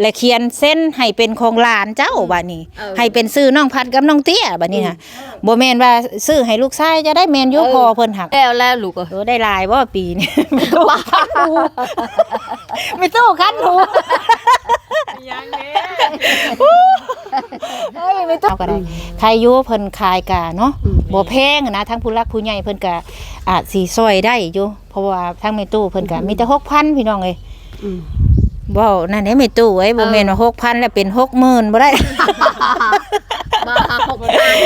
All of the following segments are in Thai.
และเขียนเส้นให้เป็นของหลานเจ้าบัดนี้ เออ ให้เป็นซื้อน้องพัดกับน้องเตี้ยบัดนี้น่ะบ่แม่นว่าซื้อให้ลูกชายจะได้แม่นอยู่พอเพิ่นหัก แล้วแล้วลูกเอ้ยเออได้หลายบ่ปีนี้ไม่ตู้คันหูไม่ตู้คันหูยังเด้เอ้ยไม่ตู้ก็ได้ใครอยู่เพิ่นขายกะเนาะบ่แพงนะทั้งผู้รักผู้ใหญ่เพิ่นก็อาจสิซอยได้อยู่เพราะว่าทั้งแม่ตู้เพิ่นก็มีแต่6,000พี่น้องเอ้ย อืมบ่นั่นเด้แม่ตู้เอ้ยบ่แม่นว่า6,000แล้วเป็น60,000บ่ได้ มาหาหกพัน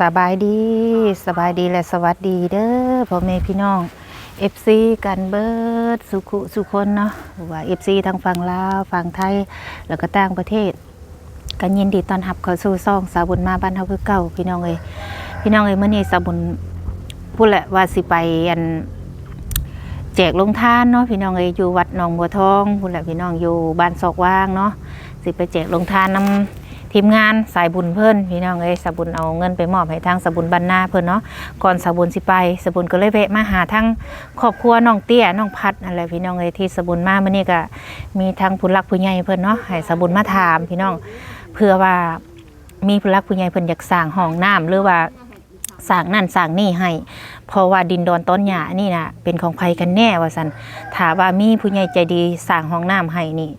สบายดีสบายดีและสวัสดีเด้อพ่อแม่พี่น้อง FC กันเบิร์ดสุขุสุคนเนาะว่า FC ทางฝั่งลาวฝั่งไทย แล้วก็ต่างประเทศ กันยินดีต้อนรับเข้าสู่ซ่องสาวบุญมาบ้านเฮาคือเก่าพี่น้องเอ้ยพี่น้องเอ้ยมื้อนี้สาวบุญพูดแหละว่าสิไปอันแจกลงทานเนาะพี่น้องเอ้ยอยู่วัดหนองบัวทองพูดแหละพี่น้องอยู่บ้านศอกว่างเนาะสิไปแจกลงทานนำ ทีมงานสายบุญเพิ่นพี่น้องเอ้ยสบุญเอาเงินไปมอบให้ทางสบุญบรรณาเพิ่นเนาะก่อนสบุญสิไปสบุญก็เลยแวะมาหาทั้งครอบครัวน้องเตี้ยน้องพัดอะไรพี่น้องเอ้ยที่สบุญมามื้อนี้ก็มีทั้งผู้หลักผู้ใหญ่เพิ่นเนาะให้สบุญมาถามพี่น้องเพื่อว่ามีผู้หลักผู้ใหญ่เพิ่นอยากสร้างห้องน้ำหรือว่าสร้างนั่นสร้างนี่ให้เพราะว่าดินดอนต้นหญ้านี่น่ะเป็นของใครกันแน่ว่าซั่นถ้าว่ามีผู้ใหญ่ใจดีสร้างห้องน้ำให้นี่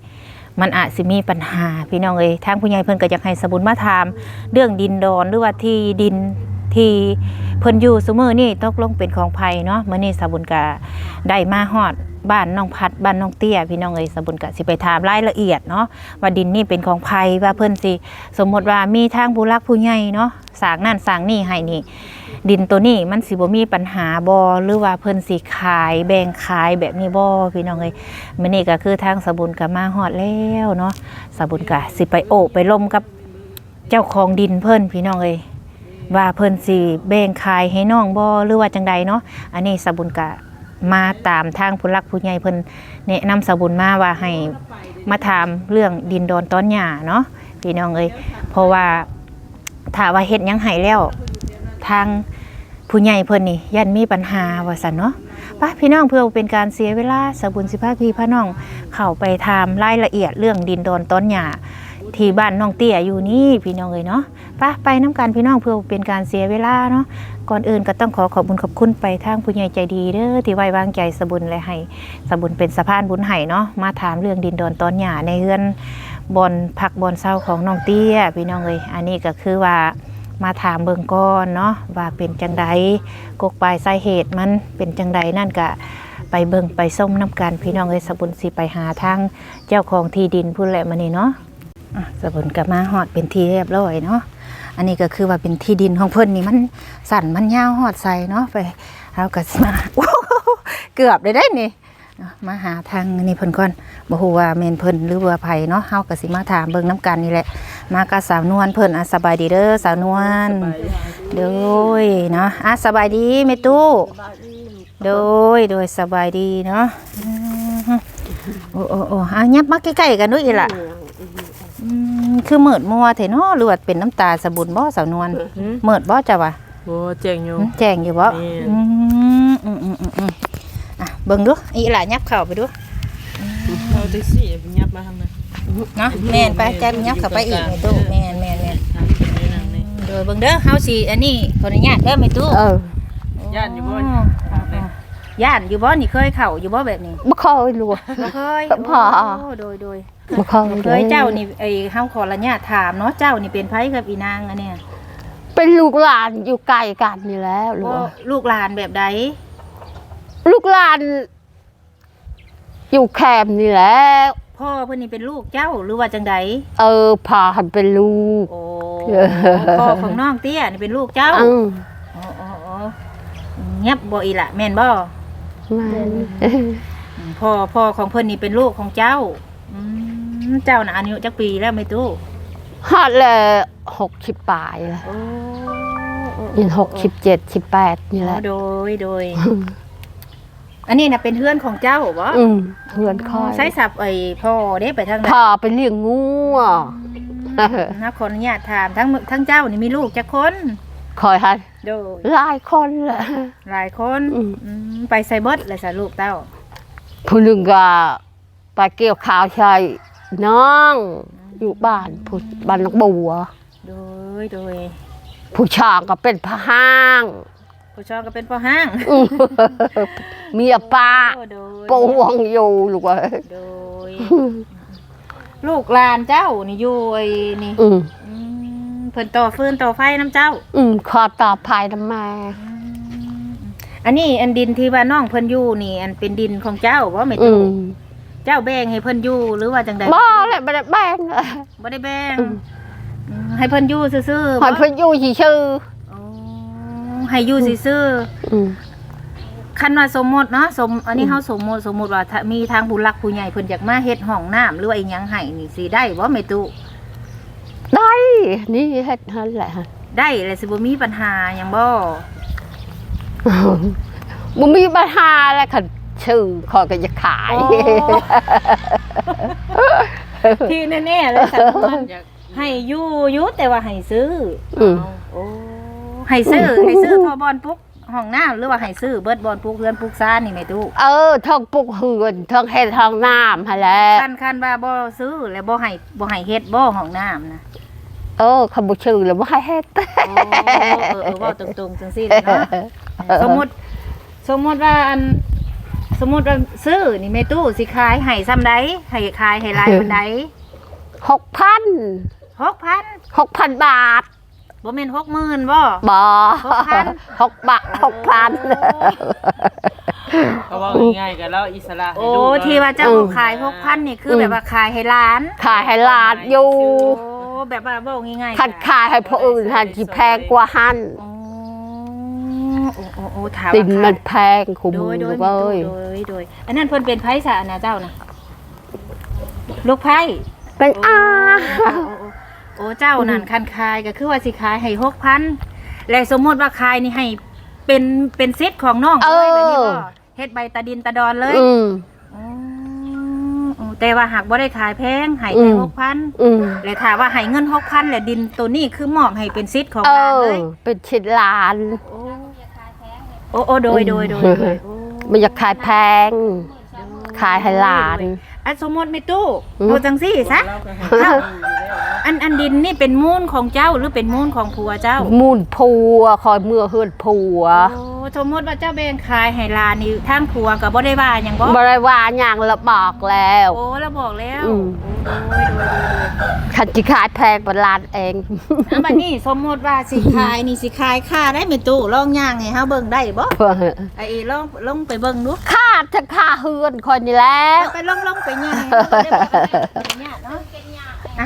มันอาจสิมีปัญหาพี่น้องเอ้ยทางผู้ใหญ่เพิ่นก็อยากให้สบุญมาถามเรื่องดินดอนหรือว่าที่ดินที่เพิ่นอยู่ซุมื้อนี่ตกลงเป็นของไผเนาะมื้อนี้สบุญก็ได้มาฮอดบ้านน้องพัดบ้านน้องเตี้ยพี่น้องเอ้ยสบุญก็สิไปถามรายละเอียดเนาะว่าดินนี่เป็นของไผว่าเพิ่นสิสมมติว่ามีทางผู้รักผู้ใหญ่เนาะสร้างนั่นสร้างนี่ให้นี่ ดินตัวนี้มันสิบ่มีปัญหาบ่หรือว่าเพิ่นสิขายแบ่งขายแบบนี้บ่พี่น้องเอ้ยมื่อนี้ก็คือทางสบุญกับมาฮอดแล้วเนาะสบุญกะสิไปโอบไปล่มกับเจ้าของดินเพิ่นพี่น้องเอ้ยว่าเพิ่นสิแบ่งขายให้น้องบ่หรือว่าจังใดเนาะอันนี้สบุญกะมาตามทางผู้รักผู้ใหญ่เพิ่นแนะนำสบุญมาว่าให้มาถามเรื่องดินดอนต้นหญ้าเนาะพี่น้องเอ้ยเพราะว่าถ้าว่าเฮ็ดยังให้แล้วทาง ผู้ใหญ่เพิ่นนี่ยันมีปัญหาว่าซั่นเนาะป้าพี่น้องเพื่อเป็นการเสียเวลาสบุญสิพาพี่พาน้องเข้าไปทำรายละเอียดเรื่องดินดอนต้นหญ้าที่บ้านน้องเตี้ยอยู่นี่พี่น้องเลยเนาะป้าไปน้ำกันพี่น้องเพื่อเป็นการเสียเวลาเนาะก่อนอื่นก็ต้องขอขอบคุญขอบคุณไปทางผู้ใหญ่ใจดีเด้อที่ไว้วางใจสบุญและให้สบุญเป็นสะพานบุญให้เนาะมาถามเรื่องดินดอนต้นหญ้าในเฮือนบอนผักบอนเศร้าของน้องเตี้ยพี่น้องเลยอันนี้ก็คือว่า มาถามเบิ่งก่อนเนาะว่าเป็นจังใดกกปลายสาเหตุมันเป็นจังใดนั่นก็ไปเบิ่งไปส้มน้ำกันพี่น้องเอ้ยสบุญสิไปหาทางเจ้าของที่ดินพูดแหละมานี่เนาะสบุญกับมาหอดเป็นที่เรียบร้อยเนาะอันนี้ก็คือว่าเป็นที่ดินของเพิ่อนนี่มันสั่นมันยาวหอดใส่เนาะไปเราก็สิมาเกือบได้ได้นี่ มาหาทางนี่เพิ่นก่อนบ่ฮู้ว่าแม่นเพิ่นหรือว่าไผเนาะเฮาก็สิมาถามเบิ่งน้ำกันนี่แหละ มากับสาวนวลเพิ่นอะสบายดีเด้อสาวนวลโดยเนาะอะสบายดีแม่ตู้โดยโดยสบายดีเนาะอืมโอ้โอ้โอ้อะยับมาใกล้ๆกันด้วยอีหล่ะอืมคือเหมิดมัวเถอะเนาะหรือว่าเป็นน้ำตาสะบุญบ่สาวนวลเหมิดบ่จ้ะวะโอ้เจ๋งอยู่หึแจ้งอยู่บ่แม่นอืมอืมอืมอืมอืมอะ เบิ่งดูอีหล่ะยับเข้าไปดูเอาแท็กซี่ไปยับมาทางนั้นเนาะแม่นไปแจ้ยับเข้าไปอีกแม่ตู้แม่นแม่นแม่นทางนี้นั่งนี่โดยเบิ่งเด้อเฮาสิอันนี้ขออนุญาตเด้อแม่ตู้เออย่านอยู่บ่อ๋อย่านอยู่บ่นี่เคยเข้าอยู่บ่แบบนี้บ่เคยรู้บ่เคยพอโโดยโดยบ่เคยเคยเจ้านี่ไอ้เฮาขออนุญาตถามเนาะเจ้านี่เป็นไผกับอีนางอันเนี้ยเป็นลูกหลานอยู่ไกลกันนี่แหล้วลูกบ่ลูกหลานแบบใด ลูกหลาน อยู่แคมป์นี่แหล้วพ่อเพิ่นนี่เป็นลูกเจ้าหรือว่าจังใดเออพาหันเป็นลูก โอ้เออ พ่อของน้องเตี้ยนี่เป็นลูกเจ้าอืมอ๋ออ๋ออ๋อเงียบบ่อีละแม่นบ่แม่นอืมพ่อพ่อของเพิ่นนี่เป็นลูกของเจ้าอืมเจ้าน่ะอายุจักปีแล้วไม่ตู้ฮอดเลยหกสิบปลายแล้วโอ้ยินหกสิบเจ็ดสิบแปดนี่แหละ โดย โดย อันนี้น่ะเป็นเพื่อนของเจ้าบ่อืมเพื่อนคอยใช้สับไอ้พ่อเด้ไปทางนั้นพาไปเลี้ยงงูอะนะขออนุญาตถามทั้งทั้งเจ้านี่มีลูกจักคนคอยหันโดยหลายคนแหละหลายคนอืมอืมไปไซเบิร์ดเลยสะลูกเต้าผู้หนึ่งก็ไปเกี่ยวข้าวใช่น้องอยู่บ้านผู้บ้านนักบัวโดยโดยผู้ชางก็เป็นพะห้าง ผู้ชอบก็เป็นพ่อห้างอื้อเมียป้าโอ้โดยปวงอยู่ลูกเอ้ยโดย ลูกหลานเจ้านี่อยู่ไอ้นี่อืมอืมเพิ่นต่อฟืนต่อไฟน้ำเจ้าอืมขอตอบภายน้ำแม่อันนี้อันดินที่ว่าน้องเพิ่นอยู่นี่ อันเป็นดินของเจ้าบ่แม่อืตู่มเจ้าแบ่งให้เพิ่นอยู่หรือว่าจังใดบ่เลยบ่ได้แบ่งบ่ได้แบ่งอืมอืม ให้เพิ่นอยู่ซื่อๆหอยบ่เพิ่นอยู่ชื่ออ๋อ ให้อยู่ซื่อๆอืมๆคันว่าสมมุติเนาะสมอันนี้เฮาสมมุติสมมุติว่าถ้ามีทางผู้หลักผู้ใหญ่เพิ่นอยากมาเฮ็ดห้องน้ำหรือว่าอีหยังให้นี่สิได้บ่แม่ตู่ได้ นี่เฮ็ดนั่นแหละได้แล้วสิบ่มีปัญหาหยังบ่บ่มีปัญหาแล้วคันชื่อขอยก็จะขาย ที่แน่ๆเลยสันนวนอยากให้อยู่อยู่แต่ว่าให้ซื้ออืม โอ้ ให้ซื้อให้ซื้อทอบอลปุ๊กห้องน้ำหรือว่าให้ซื้อเบิดบอลปุ๊กเรือนปุ๊กซ่านนี่แม่ตู้เออทั้งปลุกเฮือนทั้งเฮ็ดทั้งน้ำหั่นแหละคันคันว่าบ่ซื้อแล้วบ่ให้บ่ให้เฮ็ดบ่ห้องน้ำนะเออคำบ่ชื่อแล้วบ่ให้เฮ็ดโอ้เออเออเว้าตรงๆจังซี่เลยเนาะสมมุติสมมุติว่าอันสมมุติว่าซื้อนี่แม่ตู้สิขายให้ซ้ำใดให้ขายให้หลายปานใด6,000 6,000 6,000บาท บ่แม่น60,000บ่บ่6,000 6บาท6,000เขาว่าง่ายๆกันแล้วอิสระให้โอ้ลูกที่ว่าเจ้าอืมขายหกพันนี่คืออม แบบว่าขายให้ร้าน ขายให้หลานอยู่โอ้แบบว่าบอกง่ายๆคันขายให้ผู้อื่นหันสิแพงกว่าหันโอ้โอ้โอ้โอ้ถามตินว่ามัขานแพงคุ้มโดยโดลูยกเอ้ยโดยโดยอันนั้นเพิ่นเป็นไผสะนะเจ้านะลูกไผเป็นอา โอ้โอ้โอ้ โอ้เจ้านั่นคันขายก็คือว่าสิขายให้หกพันและสมมติว่าขายนี่ให้เป็นเป็นเซตของน้องเลยแบบนี้ก็เฮ็ดใบตาดินตาดอนเลยอืมอ๋ออ๋อแต่ว่าหากบ่ได้ขายแพงให้อืแค่ม หกพันอืมแล้วถามว่าให้เงินหกพันแหละดินตัวนี้คือมอบให้เป็นซิทของเอร้านอ เลยเป็นชิดลาน โอ้โอ้โดยโดยโดยโดยโอ้ มันอยากขายแพง ขายให้หลาน อันสมมติไม่ตู้อืมเอาจังซี่ซะ เราก็ให้ลูกอยู่แล้วเนาะ อันอันดินนี่เป็นมูลของเจ้าหรือเป็นมูลของผัวเจ้ามูนผัวคอยเมื่อเฮือนผัวโอ้สมมติว่าเจ้าแบ่งขายให้ร้านนี่ทางผัวก็บ่ได้ว่าหยังบ่บริวารอย่างละบอกแล้ว โอ้เราบอกแล้วอืม โอ้โดยโดยโดยโดย ขันจิขายแพงเป็นลานเองอันบัดนี้สมมติว่าสิขายนี่สิขายค่าได้ไหมตู้ลองย่างให้เฮาเบิ่งได้บ่ไอ้ลองลองไปเบิ่งดูค่าจะค่าเฮือนคนนี่แล้ว ไปลองลองไปย่างให้เฮาเบิ่งได้บ่เนี่ยเนาะอะ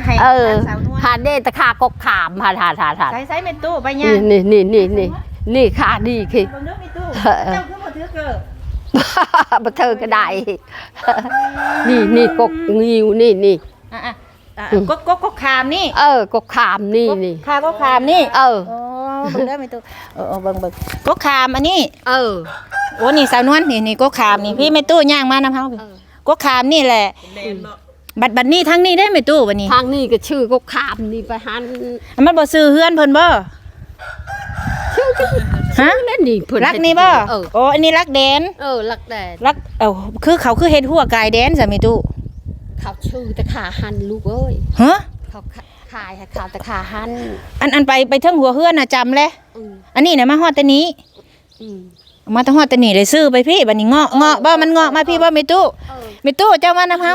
ให้เออสาวนวลหาเดตะค่ากกขามหาหาหาหาใช้ใช้เป็นตู้ไปย่างนี่นี่นี่นี่นี่นี่ค่าดีคือเบิ่งดูมีตู้เออเจ้าคือบ่ถือเกิดบัเธอก็ได้ นี่นี่กกงิวนี่นี่อะอะอะอืมกกกกกขามนี่ เออกกขามนี่นี่ขามกกขามนี่ เออโอ้เบิ่งได้ไหมตู้เออเออเบิ่งเบิ่งกกขามอันนี้ เออโอ้นี่สาวนวลนี่นี่กกขามนี่พี่แม่ตู้ย่างมานำเฮาพี่เออกกขามนี่แหละแม่น บ่บัดบัดนี้ทั้งนี้ได้ไหมตู้บัดนี้ทางนี้ก็ชื่อกกขามนี่ไปหันอันมันบ่ซื้อเฮือนเพิ่นบ่ชื่อก็ฮะนั่นนี่เพิ่นรักนี่บ่เออโอ้อันนี้รักแดนเออรักแดดรักเอ้าคือเขาคือเฮ็ดหัวกายแดนซะแม่ตู้เขาชื่อตะขาหันลูกเอ้ยฮะเขาขายให้เขาตะขาหันอันอันไปไปเทิงหัวเฮือนน่ะจำเลยอืมอันนี้น่ะมาฮอดแตะนี้อืมมาแตะฮอดแตะนี้เลยซื้อไปพี่บัดนี้เงาะเงาะบ่มันเงาะมาพี่บ่แม่ตู้เออ แม่ตู้เจ้ามานำเฮา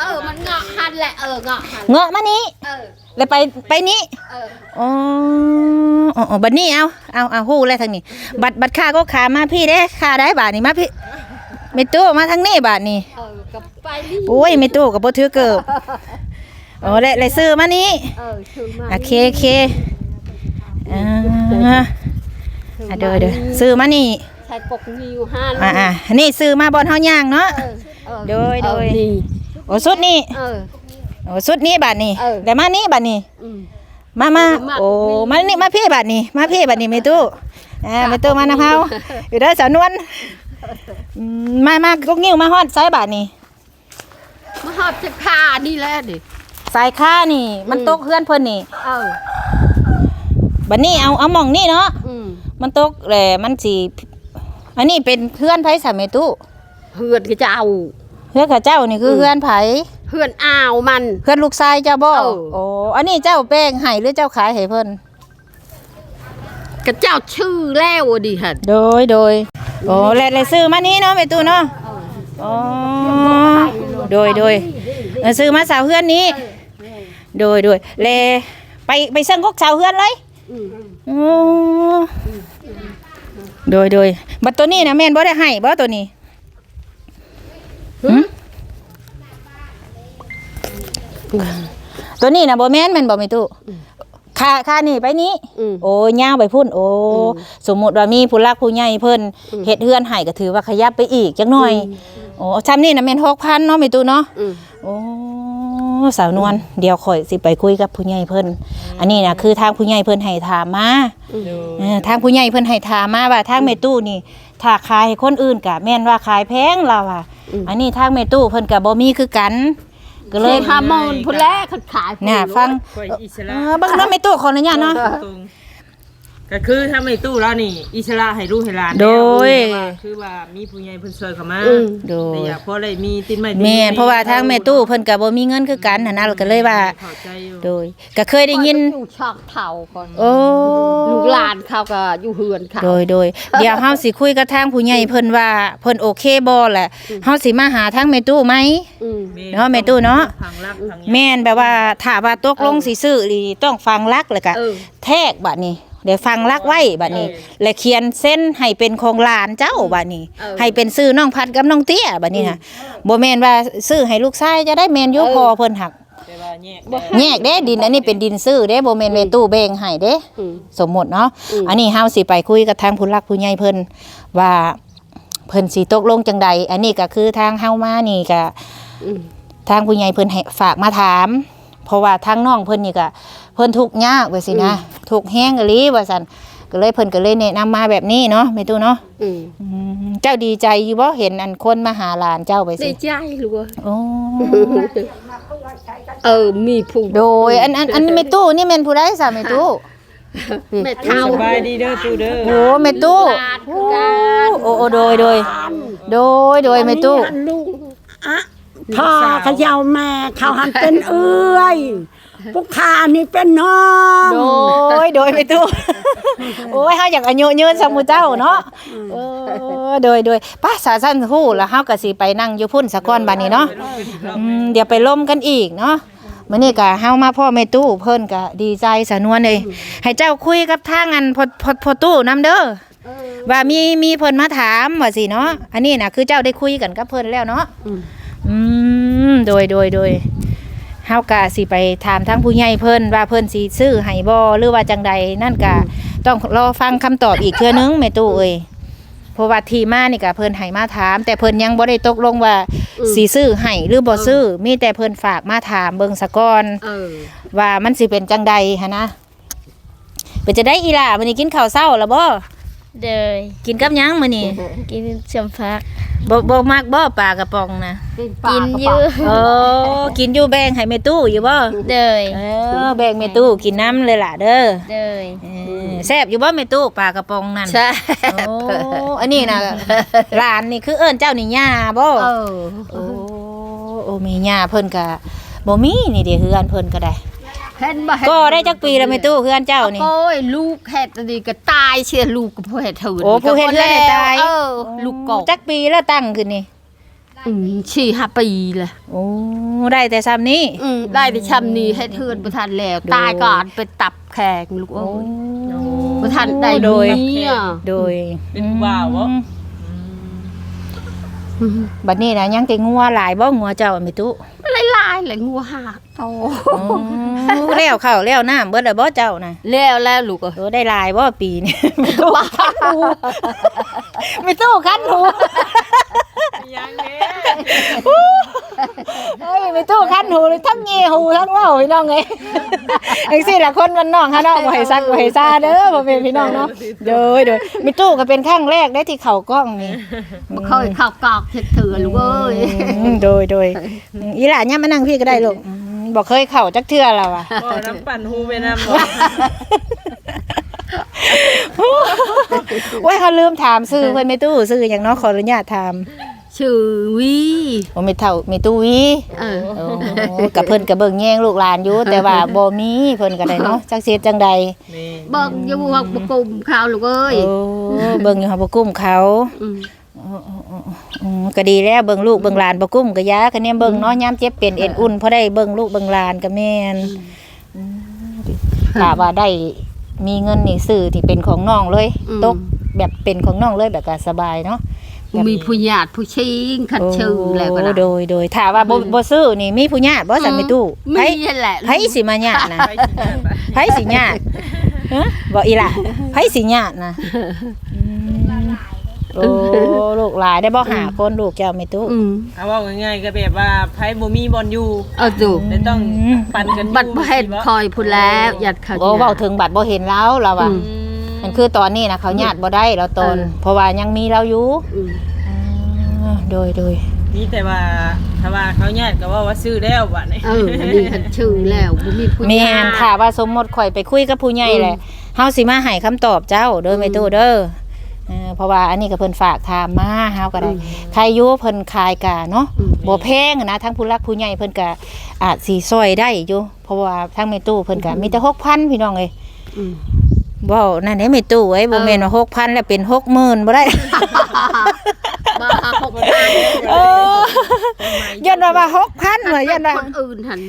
เออ มันเงาะหันแหละเออเงาะหันเงาะมานี้เออ แล้วไปไปนี้เอออ๋ออ๋ออ๋อบัดนี้เอาเอาเอาฮู้แล้วทางนี้ บัดบัดค่าก็ขามาพี่เด้ค่าได้บาทนี่มาพี่แม่ตู้มาทางนี้บาทนี่เออกับไปนี่โอ้ยแม่ตู้ก็บ่ถือเกิบอ๋อแล้วแล้วซื้อมานี้เออชื่อมาโอเคโอเคอ่าอะเด้อเด้อซื้อมานี่ ใส่กกงิวหันอ่าอ่านี่ซื้อมาบอนเฮาย่างเนาะ เออเออโดยโดย เออนี่โอ้สุดนี่เออ โอ้สุดนี้บาทนี่เออ แล้วมานี่บาทนี่อืมมามาโอ้มานี่มาพี่บัดนี้มาพี่บัดนี้แม่ตู้อ่าแม่ตู้มานะเฮาอยู่เด้อสาวนวลอืมมามาก็งิ้วมาฮอดสายบาดนี้มาหอบจะคานี่แหละดิ สายค่านี่ มันตกเฮือนเพิ่นนี่เออ บัดนี้เอาเอาหม่องนี่เนาะ อืมมันตกแหละมันสิ อันนี้เป็นเพื่อนไผสาแม่ตู้เฮือนก็จะเอา เพื่อนข้าเจ้านี่คือเพื่อนไผเฮือนอ้าวมัน เพื่อนลูกชายเจ้าบ่เออ โอ้อันนี้เจ้าแป้งให้หรือเจ้าขายให้เพิ่นก็เจ้าชื่อแล้วดิฮะโดยโดยโอ้แลเลยซื้อมานี้เนาะแม่ตู้เนาะอ๋อโดยโดยเออซื้อมาสาวเพื่อนนี้ โดยโดยแลไปไปเซิงกกสาวเพื่อนเลยอืม อ๋อ โดยโดยบัดตัวนี้นะแม่นบ่ได้ให้บ่ตัวนี้หึตัวนี้นะบ่แม่นแม่นบ่แม่ตู้ค่าค่านี่ไปนี้อืมโอ้ย่างไปพุ่น โอ้ สมมุติว่ามีผู้รักผู้ใหญ่เพิ่นอืมเฮ็ดเฮือนให้ก็ถือว่าขยับไปอีกจักหน่อย โอ้ซ้ำนี่น่ะแม่น6,000เนาะแม่ตู้เนาะอืมโอ้ สาวนวลเดี๋ยวข่อยสิไปคุยกับผู้ใหญ่เพิ่นอันนี้น่ะคือทางผู้ใหญ่เพิ่นให้ถามมาเออทางผู้ใหญ่เพิ่นให้ถามมาว่าทางแม่ตู้นี่ถ้าขายให้คนอื่นก็แม่นว่าขายแพงเราอะ อันนี้ทางแม่ตู้เพิ่นก็บ่มีคือกัน ก็เลเลยยฮาร์โมนพุ่นแรกเขาขายพุ่น่ะ ฟังข่อยอิสเอระอเบิ่งเนาะแม่ตู้ขออนุญาตเนาะ ตรง ก็คือถ้าไม่ตู้แล้วนี่ อิสระให้ลูกให้หลานโดยแล้วว่าคือว่ามีผู้ใหญ่เพิ่นช่วยเข้ามาอืม โดแต่ยอยากพอได้มีตินไม้ติแม่นเพราะว่าทางแม่ตู้เพิ่นก็บ่มีเงินคือกันหั่นน่ะก็เลยว่า เข้าใจอยู่โดยก็เคยได้ยิน อยู่ช่องเท่าก่อนโอ้ลูกหลานเขาก็อยู่เฮือนเขา โดยโดย เดี๋ยวเฮาสิคุยกับทางผู้ใหญ่เพิ่นว่าเพิ่นโอเคบ่แหละเฮาสิมาหาทางแม่ตู้ไหม อืม เนาะแม่ตู้เนาะพังรักพังยาแม่นแบบว่าถ้าว่าตกลงสิซื้อนี่ต้องฟังรักแล้วก็เออ แทกบัดนี้ เดี๋ยวฟังรักไว้บัดนี้ และเขียนเส้นให้เป็นของหลานเจ้าบัดนี้เออให้เป็นซื้อน้องพัดกับน้องเตี้ยบัดนี้น่ะบ่แม่นว่าซื้อให้ลูกชายจะได้แม่นอยู่เออพอเพิ่นหักแต่ว่าแยกแยกเด้ดินอันนี้เป็นดินซื้อเด้บ่แม่นแม่ตู้แบ่งให้เด้อืมสมมติเนาะอืมอันนี้เฮาสิไปคุยกับทางผู้หลักผู้ใหญ่เพิ่นว่าเพิ่นสิตกลงจังใดอันนี้ก็คือทางเฮามานี่ก็อืมทางผู้ใหญ่เพิ่นให้ฝากมาถาม เพราะว่าทางน้องเพิ่นนี่ก็ เพิ่นทุกข์ยากว่าสินะทุกข์แฮงอีหลีว่าซั่นก็เลยเพิ่นก็เลยแนะนำมาแบบนี้เนาะแม่ตู้เนาะอืมอืมเจ้าดีใจอยู่บ่เห็นอันคนมาหาหลานเจ้าไปดีสิใจลูกเอ้ยโอ้เออมีผู้โดยอันอันอันแม่ตู้นี่แม่นผู้ใดซะแม่ตู้แม่เท่าสบายดีเด้อตู้เด้อโอ้แม่ตู้หลานคือกันโอ้โอ้โดยโดยโดยโดยแม่ตู้อันลูกอะพ่อเขาเยาแม่เขาหันเป็นเอื้อย พวกข้านี่เป็นน้องโดยโดยไปตู้โอ้ยเฮาอยากอายุยืนสมูเจ้าเนาะเออโดยโดยป้าสาสั้นฮู้แล้วเฮาก็สิไปนั่งอยู่พุ่นสะก้อนบัดนี้เนาะอืมเดี๋ยวไปล่มกันอีกเนาะมื้อนี้ก็เฮามาพ่อแม่ตู้เพิ่นก็ดีใจสะนวนเลยให้เจ้าคุยกับทางอันพอพอพอตู้นํเด้อว่ามีมีเพิ่นมาถามว่าสิเนาะอันนี้น่ะคือเจ้าได้คุยกันกับเพิ่นแล้วเนาะอืมอืมโดยโดยโดย เฮากะสิไปถามทั้งผู้ใหญ่เพิ่นว่าเพิ่นสิซื้อให้บ่หรือว่าจังใดนั่นกะต้องรอฟังคำตอบอีกเทื่อนึงแม่ตู้เอ้ยเพราะว่าที่มานี่กะเพิ่นให้มาถาม แต่เพิ่นยังบ่ได้ตกลงว่าอืมสิซื้อให้หรือบ่ซื้อมีแต่เพิ่นฝากมาถามเบิ่งซะก่อนเออว่ามันสิเป็นจังใดหันนะเป็นจะได้อีหล่ามื้อนี้กินข้าวเช้าแล้วบ่ เดยกินกับหยังมื้อนี้กินชมพัก บ่บ่มักบ่ปลากระป๋องนะกินอยืโอ้กินอยู่แบ่งให้แม่ตู้อยู่บ่เดยเออแบ่งแม่ตู้กินน้ำเลยล่ะเด้อเดยเออแซ่บอยู่บ่แม่ตู้ปลากระป๋องนั่นใช่โอ้อันนี้นะร้านนี่คือเอิ้นเจ้านี่ย่าบ่เออโอ้โอ้แม่ย่าเพิ่นก็บ่มีนี่เด้เฮือนเพิ่นก็ได้ เห็นบ่เห็นก็ได้จักปีแล้วแม่ตู้เฮือนเจ้านี่ โอ้ยลูกเฮ็ดอันนี้ก็ตายเชียลูกก็พ่อเฮ็ดเถื่อนโอ้ผู้เฮ็ดเรือนให้ตาย เออลูกกอกจักปีแล้วตั้งขึ้นนี่อืมสี่ห้าปีเลยโอ้ได้แต่ซ้ำนี้ อืมได้ไปชำนี้ให้เทือนประทันแล้วตายก่อนเป็นตับแข็งลูกโอ้ยประทันได้โดย เนี่ยโดยเป็นผู้บ่าวบ่บัดนี้นะยังแต่งัวหลายบ่งัวเจ้าแม่ตู้ลายลายๆเลยงัวหาโตโอ้แล้วข้าวแล้วน้ำเบิดแล้วบ่เจ้าน่ะแล้วแล้วลูกเอ้ยโอ้ได้หลายบ่ปีนี้ไม่ตู้คันหูไม่ตู้คันหู ยังเด้เอ้ยไม่ตู้คันหูเลยทั้งเงีหูทั้งเว้าพี่น้องเอ้ยจังซี่ล่ะคนมันน้องฮะเนาะบ่ให้ซักบ่ให้ซาเด้อบ่เป็นพี่น้องเนาะโดยโดยมีตู้ก็เป็นครั้งแรกได้ที่เข้ากล้องนี่บ่เคยเข้ากอกเฮ็ดเถื่อลูกเอ้ยอืมโดยโดยอืมอีหล่าเนี่ยมานั่งพี่ก็ได้ลูกอืมบ่เคยเข้าจักเทื่อแล้วอะบ่น้ำปั่นหูไปน้ำบ่โอ้ยเขาลืมถามซื้อเพิ่นไม่ตู้ซื้อหยังเนาะขออนุญาตถาม ชื่อวีบ่มีเท่ามีตู้วีเออโอ้กับเพิ่นก็เบิ่งแย่งลูกหลานอยู่แต่ว่าบ่มีเพิ่นก็ได้เนาะจักเสียจังใดนี่เบิ่งอยู่ว่าบ่กลุ่มข้าวลูกเอ้ยโอ้เบิ่งอยู่หับบ่กุ้มเขาอืมอืมก็ดีแล้วเบิ่งลูกเบิ่งหลานบ่กุ้มก็ยาคะแนนเบิ่งเนาะยามเจ็บเป็นเอ็นอุ่นพอได้เบิ่งลูกเบิ่งหลานก็แม่นอืมถ้าว่าได้มีเงินนี่ซื้อที่เป็นของน้องเลยตกแบบเป็นของน้องเลยแบบก็สบายเนาะ มีผู้ญาติผู้ชิงคันชื่อแล้วก็โอ้ได้โดยโดยถ้าว่าบ่บ่ซื้อนี่มีผู้ญาติบ่สั่นไปตู้ไผมีนั่นแหละไผสิมาญาตินะไปกินกันไปไผสิญาติฮะบ่อีหล่ะไผสิญาตินะอืมโอ้ลูกหลายได้บ่หาคนลูกเจ้าไม่ตู้อืมเอาว่าง่ายๆก็แบบว่าไผบ่มีบอลอยู่เอาดูเลยต้องปั่นกันอยู่บัดบ่เฮ็ดคอยพูดแล้วญาติเขาโอ้เว้าถึงบัตรบ่เห็นแล้วเราอะ อืมมันคือตอนนี้นะเขาญาติบ่ได้เราตนเออเพราะว่ายังมีเราอยู่อืมอ่าโดยโดยมีแต่ว่าถ้าว่าเขาญาติก็ว่าว่าซื้อแล้วบัดนี้เอออันนี้คันชื่อแล้วบ่มีผู้แม่ญาตินถ้าว่าสมมติข่อยไปคุยกับผู้ใหญ่แหละเฮาสิมาให้คำตอบเจ้าเด้อไม่ตู้เด้อเออเพราะว่าอันนี้ก็เพิ่นฝากถามมาเฮาก็ได้ใครอยู่เพิ่นขายกะเนาะ อืมบ่แพงนะทั้งผู้รักผู้ใหญ่เพิ่นก็อาจสิซอยได้อยู่เพราะว่าทั้งแม่ตู้เพิ่นก็มีแต่6,000พี่น้องเอ้ยอืม บ่นั่นได้แม่ตู้เอ้ยบ่แม่นว่า6,000แล้วเป็น60,000บ่ได้มาหกเออยันว่าว่า6,000ว่ายันว่าคนอื่นหัน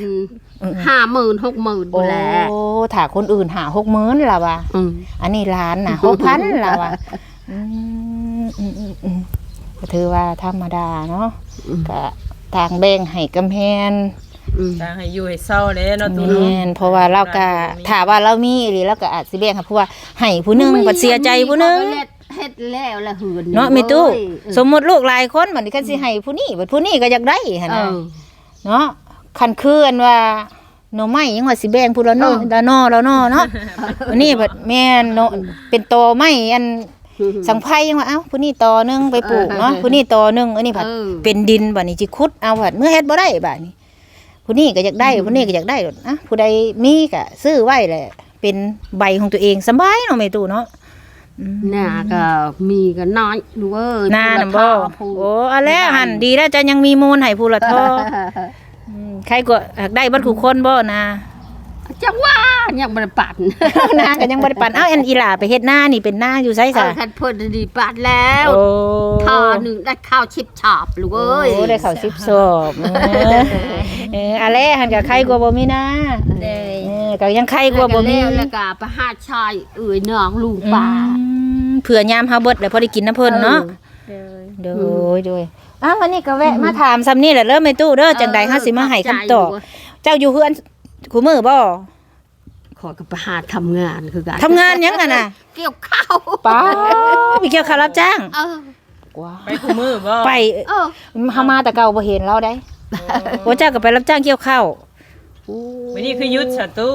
ห้าหมื่นหกหมื่นโอ้แล้วถ้าคนอื่นหา60,000ล่ะว่ะอืมอันนี้ล้านน่ะ6,000ล่ะว่ะอืมอืมอืมอืมก็ถือว่าธรรมดาเนาะอืมก็ทางแบ่งให้กำแพง อืมทางให้อยู่ให้เศร้าเลยเนาะตูแม่นเพราะว่าเราก็ถ้าว่าเรามีหรือเราก็อาจสิแบ่งค่ะเพราะว่าให้ผู้หนึงบัดเสียใจผู้หนึงเฮ็ดแล้วละหืนเนาะมีตู้เอ้ยสมมุติลูกหลายคนบัดนี้คันสิให้ผู้นี้บัดผู้นี้ก็อยากได้หั่นเอน่ะอ เนาะคันคืออันว่าหน่อไม้ยังว่าสิแบ่งผู้ละเนาะเออ ละเนาะละเนาะเนาะอันนี้บัดแม่นเนาะเป็นตอไม้อันสังไผยังว่าเอ้าผู้นี้ตอหนึงไปปลูกเนาะผู้นี้ตอหนึงอันนี้ผัดเออ เป็นดินบัดนี้สิขุดเอาผัดเมื่อเฮ็ดบ่ได้บัดนี้ ผู้นี้ก็อยากได้ผู้นี้ก็อยากได้อะผู้ใดมีก็ซื้อไว้แหละ เป็นใบของตัวเองสบายเนาะแม่ตู้เนาะอืมหน้าก็มีก็น้อยดูเอ้ยหน้าน่ะบ่โอ้เอาแล้วหั่นดีแล้วจะยังมีมูลให้ผู้ละทออืมใครก็อยากได้บัดคู่คนบ่นะจังว่ายังบ่ได้ปัดนาก็ยังบ่ได้ปันเอ้าอันอีหล่าไปเฮ็ดหน้านี่เป็นหน้าอยู่ไสเอซะอคันเพิ่นดีปัดแล้วโอ้ทอหนึงได้ข้าวชิบชอบลูกเอ้ยโอ้ได้เข้า10ศพเออเอออะแลหั่นก็ใครกว่าบ่มีนะเลยเออก็ยังใครกว่าบ่มีแล้วแล้วก็ไปหาชายเอ้ยน้องลุงป้าอืมเผื่อยามเฮาเบิดแล้วพอได้กินน้ำเพิ่นเนาะเลยโดยโดยอ้าววันนี้ก็แวะมาถามซ้ำนี่แหละเริ่มไม่ตู้เด้อจังใดเฮาสิมาให้คำตอบเจ้าอยู่เฮือนคู่มือบ่ขอก็ไปหาทำงานคือกันทำงานหยังกันน่ะเกี่ยวข้าวป้ามีเกี่ยวค่ารับจ้างเออว้าไปคู่มือบ่ไปเออเฮามาแต่เก่าบ่เห็นเราได้ โอ้เจ้าก็ไปรับจ้างเกี่ยวข้าววันนี้คือยุทธศัตรู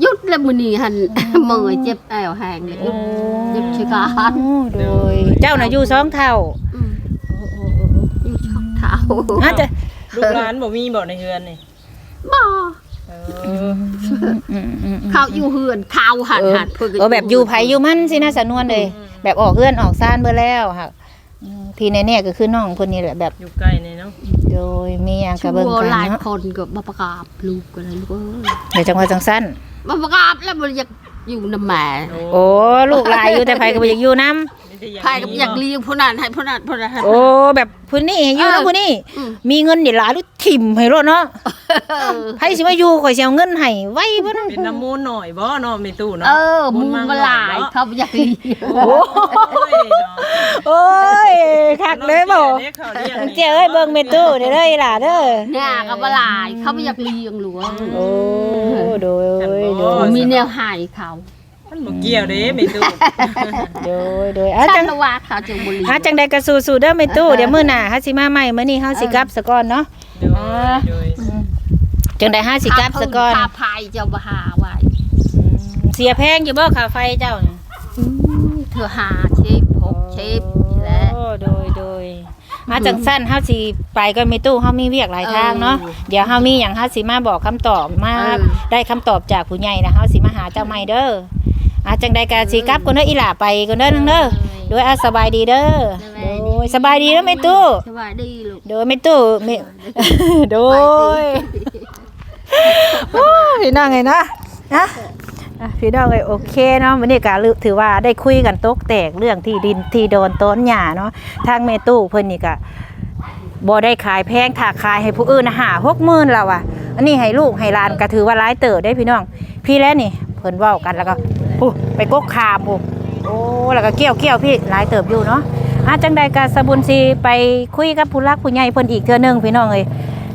หยุดแล้วมื้อนี้หั่นเมื่อยเจ็บแอวแห้งเลยหยุดหยุดชิการโอ้โดย เจ้าน่ะอยู่สองเท่าอืมอยู่ชอบเท้าอาจจะลูกหลานบ่มีบ่ในเฮือนนี่บ่เออือมอืมอืมเขาอยู่เฮือนเขาหันเออหันเพิ่นก็เออแบบอยู่ไผอยู่มันสินะสะนวนเลย แบบออกเฮือนออกซ่านเบิดแล้วค่ะอืมที่แน่ๆก็คือน้องคนนี้แหละแบบอยู่ใกล้นี่เนาะ โดยมีหยังชักะเบิ่งวกันหลายเนาะคนก็มาประกาศลูกกันเลยลูกเอ้ยเดี๋ยวจังหวะจังสั้นมาประกาศแล้วมันอยากอยู่นำแม่โอ้ลูกหลายอยู่แต่ไผก็บ่อยากอยู่นํมี แต่อย่างใครก็อยากเลี้ยงผู้นั้นให้ผู้นั้นผู้นั้นให้โอ้แบบผู้นี้ให้อยู่เออนํผู้นี้อืม มีเงินนี่หลายหรือถิ่มให้รถเนาะไผสิมาอยู่ข่อยสิเอาเงินให้ไว้เพิ่นเป็นน้ำมูลหน่อยบ่เนาะมีตู้เนาะเออมูลมาหลายเขาอยากเลี้ยงโอ้ยเนาะโอ้ยคักเลยบ่เรียกเขาเรียกเจ้าเอ้ยเบิ่งแม่ตู้เด้อเด้ออีหล่ะเด้อหน้าก็มาหลายเขาไม่อยากเลี้ยงหลวงโอ้โดยโดย มีแนวใหายเขา มันบ่เกี่ยวเด้ไม่ตู้โดยโดยอาฉัจันงละว่าเขาจะบุรีอาจังใดก็สู้ๆเด้อแม่ตู้เดี๋ยวมื้อหน้าเฮาสิมาใหม่มื้อนี้เฮาสิกลับซะก่อนเนาะ โดยโดยจังใดเฮาสิกลับซะก่อนพาพายเจ้าบหาไว้เสียแพงอยู่บ่ค่าไฟเจ้าน่ะอืมเธอหาเชฟหกเชฟนี่แหละโอ้โดยโดยอาจังสั้นเฮาสิไปก็มีตู้เฮามีเวียกหลายทางเนาะเออเดี๋ยวเฮามีหยังเฮาสิมาบอกคำตอบมาเออได้คำตอบจากผู้ใหญ่นะเฮาสิมาหาเจ้าใหม่เด้อ อาจังใดก็สิกลับก่อนเด้ออีหล่าไปก่อนเด้อนึงเด้อโดยอาสบายดีเด้อโดยสบายดีเด้อแม่ตู้สบายดีลูกโดยแม่ตู้แม่โดยโอ้พี่น้องไงนะนะอะพี่น้องไงโอเคเนาะวันนี้ก็ถือว่าได้คุยกันตกแตกเรื่องที่ดินที่โดนต้นหญ้าเนาะทางแม่ตู้เพิ่นนี่ก็บ่ได้ขายแพงถ้าขายให้ผู้อื่นน่ะหาหกหมื่นแล้วอะอันนี้ให้ลูกให้หลานก็ถือว่าร้ายเติบได้พี่น้อง พี่แล้วนี่เพิ่นเว้ากันแล้วก็ โอ้ไปกกคามบุโอ้แล้วก็เกี่ยวเกี่ยวพี่หลายเติบอยู่เนาะอาจังใดก็สบุญซีไปคุยกับผู้รักผู้ใหญ่เพิ่นอีกเทื่อหนึงพี่น้องเอ้ย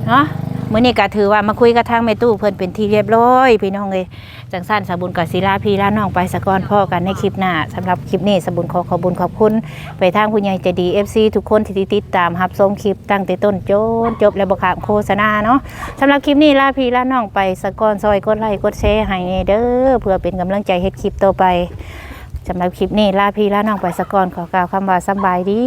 เนาะ มื้อนี้ก็ถือว่ามาคุยกับทางแม่ตู้เพิ่นเป็นที่เรียบร้อยพี่น้องเอ้ยจังสั้นสบุญกับศิลาพี่ลาน้องไปสะก่อนพ่อกันในคลิปหน้าสำหรับคลิปนี้สบุญขอขอบคุญขอบคุณ ไปทางผู้ใหญ่ใจดี FC ทุกคนที่ติดตามรับชมคลิปตั้งแต่ต้นจนจบและบ่ขาดโฆษณาเนาะสำหรับคลิปนี้ลาพี่ลาน้องไปสะกอนซอยกดไลค์กดแชร์ให้เด้อเพื่อเป็นกำลังใจเฮ็ดคลิปต่อไปสำหรับคลิปนี้ลาพี่ลาน้องไปสะกอนขอกล่าวคำว่าสำบายดี